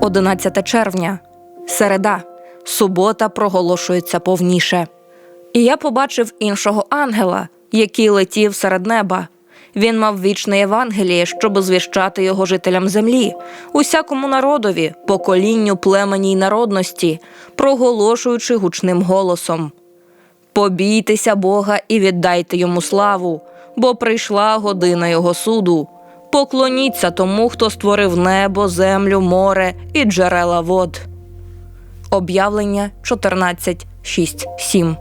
11 червня. Середа. Субота проголошується повніше. І я побачив іншого ангела, який летів серед неба. Він мав вічне Євангеліє, щоб звіщати його жителям землі, усякому народові, поколінню, племені й народності, проголошуючи гучним голосом. Побійтеся Бога і віддайте йому славу, бо прийшла година його суду. Поклоніться тому, хто створив небо, землю, море і джерела вод. Об'явлення 14, 6, 7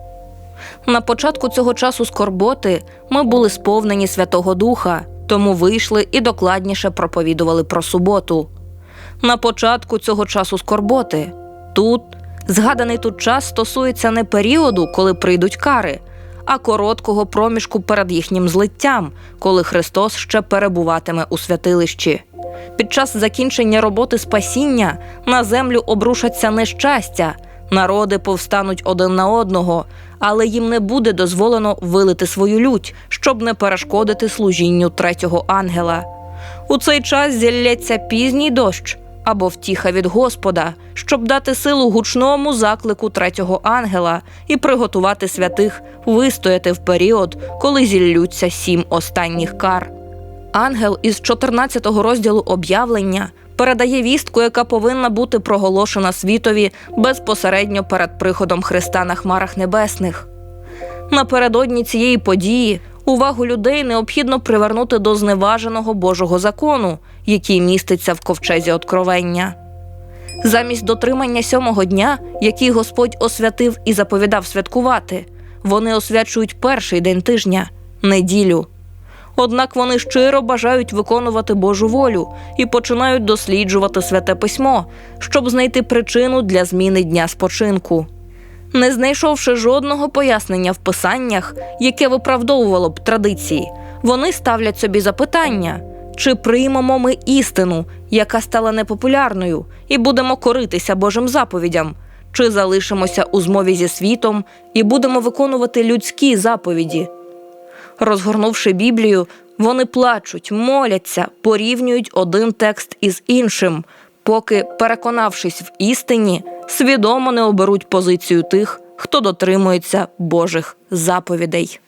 На початку цього часу скорботи ми були сповнені Святого Духа, тому вийшли і докладніше проповідували про суботу. На початку цього часу скорботи тут згаданий тут час стосується не періоду, коли прийдуть кари, а короткого проміжку перед їхнім злиттям, коли Христос ще перебуватиме у святилищі. Під час закінчення роботи спасіння на землю обрушаться нещастя, народи повстануть один на одного, але їм не буде дозволено вилити свою лють, щоб не перешкодити служінню третього ангела. У цей час зілється пізній дощ або втіха від Господа, щоб дати силу гучному заклику третього ангела і приготувати святих вистояти в період, коли зіллються сім останніх кар. Ангел із 14 розділу об'явлення передає вістку, яка повинна бути проголошена світові безпосередньо перед приходом Христа на хмарах небесних. Напередодні цієї події увагу людей необхідно привернути до зневаженого Божого закону, який міститься в ковчезі откровення. Замість дотримання сьомого дня, який Господь освятив і заповідав святкувати, вони освячують перший день тижня неділю. Однак вони щиро бажають виконувати Божу волю і починають досліджувати святе письмо, щоб знайти причину для зміни дня спочинку. Не знайшовши жодного пояснення в писаннях, яке виправдовувало б традиції, вони ставлять собі запитання, чи приймемо ми істину, яка стала непопулярною, і будемо коритися Божим заповідям, чи залишимося у змові зі світом і будемо виконувати людські заповіді. Розгорнувши Біблію, вони плачуть, моляться, порівнюють один текст із іншим, поки, переконавшись в істині, свідомо не оберуть позицію тих, хто дотримується Божих заповідей.